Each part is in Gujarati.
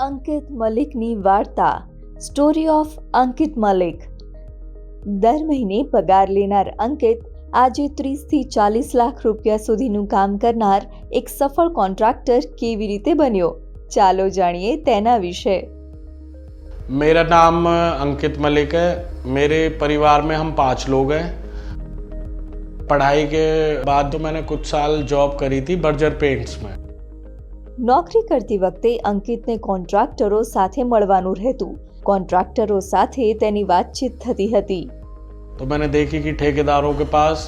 અંકિત મલિકની વાર્તા સ્ટોરી ઓફ અંકિત મલિક દર મહિને પગાર લેનાર અંકિત આજે ત્રીસથી ચાલીસ લાખ રૂપિયા સુધીનું કામ કરનાર એક સફળ કોન્ટ્રાક્ટર કેવી રીતે બન્યો ચાલો જાણીએ તેના વિશે मेरा नाम अंकित मलिक है मेरे परिवार में हम पांच लोग हैं पढ़ाई के बाद तो मैंने कुछ साल जॉब करी थी बर्जर पेंट्स में નોકરી કરતી વખતે અંકિતને કોન્ટ્રાક્ટરો સાથે મળવાનું રહેતું કોન્ટ્રાક્ટરો સાથે તેની વાતચીત થતી હતી तो मैंने देखी कि ठेकेदारों के पास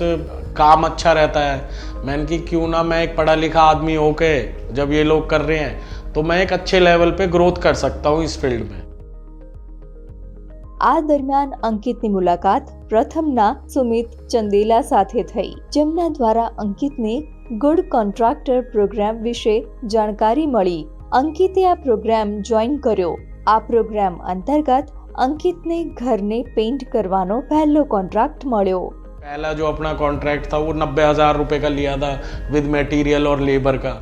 काम अच्छा रहता है मैंने कि क्यों ना मैं एक पढ़ा लिखा आदमी होके जब ये लोग कर रहे हैं तो मैं एक अच्छे लेवल पे ग्रोथ कर सकता हूँ इस फील्ड में આ દરમિયાન અંકિતની મુલાકાત પ્રથમના સુમિત ચંદેલા સાથે થઈ જેમના દ્વારા અંકિતને ગુડ કોન્ટ્રાક્ટર પ્રોગ્રામ વિશે જાણકારી મળી અંકિતે આ પ્રોગ્રામ જોઈન કર્યો આ પ્રોગ્રામ અંતર્ગત અંકિતને ઘરને પેઇન્ટ કરવાનો પહેલો કોન્ટ્રાક્ટ મળ્યો पहला जो अपना कॉन्ट्रैक्ट था वो नब्बे हजार रुपए का लिया था विद मटेरियल और लेबर का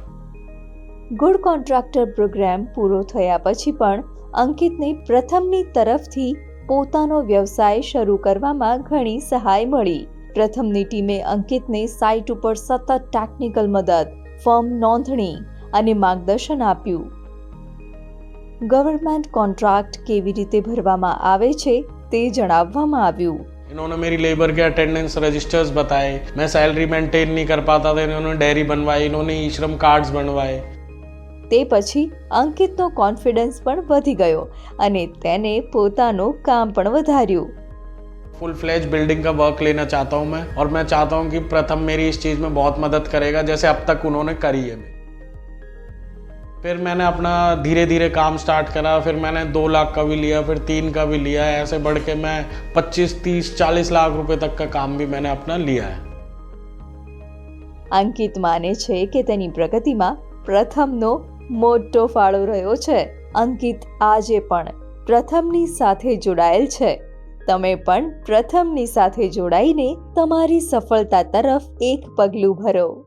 ગુડ કોન્ટ્રાક્ટર પ્રોગ્રામ પૂરો થયા પછી પણ અંકિતને પ્રથમની તરફથી પોતાનો વ્યવસાય શરૂ કરવામાં ઘણી સહાય મળી પ્રથમની ટીમે અંકિતને સાઇટ ઉપર સતત ટેકનિકલ મદદ ફર્મ નોંધણી અને માર્ગદર્શન આપ્યું ગવર્મેન્ટ કોન્ટ્રાક્ટ કેવી રીતે ભરવામાં આવે છે તે જણાવવામાં આવ્યું इन्होंने मेरी लेबर के अटेंडेंस रजिस्टर्स बताए मैं सैलरी मेंटेन नहीं कर पाता था इन्होंने डेयरी बनवाई इन्होंने ई श्रम कार्ड्स बनवाए તે પછી અંકિતનો કોન્ફિડન્સ પણ વધી ગયો અને તેને પોતાનું કામ પણ વધાર્યું फुल फ्लेज बिल्डिंग का वर्क लेना चाहता हूँ मैं और मैं चाहता हूँ कि प्रथम मेरी इस चीज़ में बहुत मदद करेगा जैसे अब तक उन्होंने करी है फिर मैंने अपना धीरे धीरे काम स्टार्ट करा फिर मैंने दो लाख का भी लिया फिर तीन का भी लिया ऐसे बढ़ के मैं पच्चीस तीस चालीस लाख रुपए तक का काम भी मैंने अपना लिया है અંકિત માને છે કે તેની પ્રગતિમાં પ્રથમનો મોટો ફાળો રહ્યો છે. અંકિત આજે પણ પ્રથમની સાથે જોડાયેલ છે. તમે પણ પ્રથમની સાથે જોડાઈને તમારી સફળતા તરફ એક પગલું ભરો.